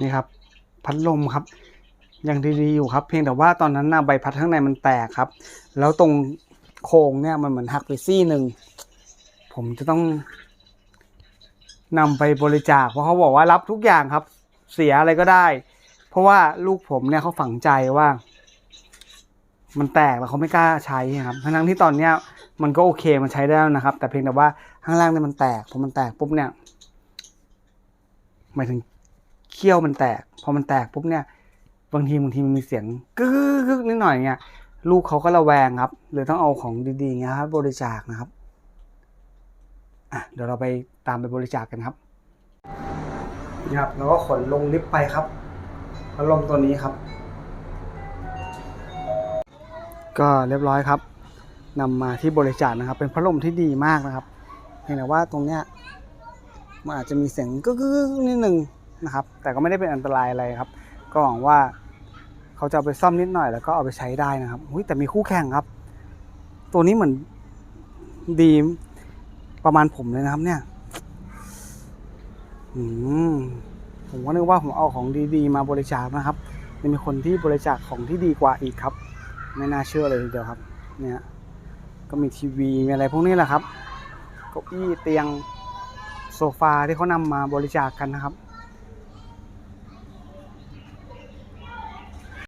นี่ครับ พัดลมครับ ยังดีๆอยู่ครับ เพียงแต่ว่าตอนนั้นนะใบพัดข้างในมันแตกครับ แล้วตรงโครงเนี่ยมันเหมือนหักไปซี่หนึ่งผมจะต้องนำไปบริจาคเพราะเขาบอกว่ารับทุกอย่างครับ เสียอะไรก็ได้ เพราะว่าลูกผมเนี่ยเขาฝังใจว่า มันแตกแล้วเขาไม่กล้าใช้ครับทั้งที่ตอนเนี้ยมันก็โอเคมันใช้ได้แล้วนะครับ แต่เพียงแต่ว่าข้างล่างเนี่ยมันแตกพอมันแตกปุ๊บเนี่ยหมายถึง เขี้ยวมันแตก พอมันแตกปุ๊บเนี่ย บางทีบางทีมันมีเสียงกึกกึกนิดหน่อยเนี่ยลูกเขาก็ระแวงครับเลยต้องเอาของดีๆเงี้ยครับบริจาคนะครับอะเดี๋ยวเราไปตามไปบริจาคกันครับนี่ครับแล้วก็ขนลงลิฟต์ไปครับพัดลมตัวนี้ครับ ก็เรียบร้อยครับนำมาที่บริจาคนะครับ เป็นพัดลมที่ดีมากนะครับเพียงแต่ว่าตรงเนี้ยมันอาจจะมีเสียงกึ๊กๆนิดหนึ่ง นะครับ แต่ก็ไม่ได้เป็นอันตรายอะไรครับ ก็หวังว่าเขาจะเอาไปซ่อมนิดหน่อยแล้วก็เอาไปใช้ได้นะครับอุ๊ยแต่มีคู่แข่งครับ ตัวนี้เหมือนดีประมาณผมเลยนะครับ เนี่ยอืมผมก็นึกว่าผมเอาของดีๆ มาบริจาคนะครับยังมีคนที่บริจาคของที่ดีกว่าอีกครับ ไม่น่าเชื่อเลยทีเดียวครับ เนี่ยก็มีทีวีมีอะไรพวกนี้แหละครับเก้าอี้เตียงโซฟาที่เขานำมาบริจาคกันนะครับ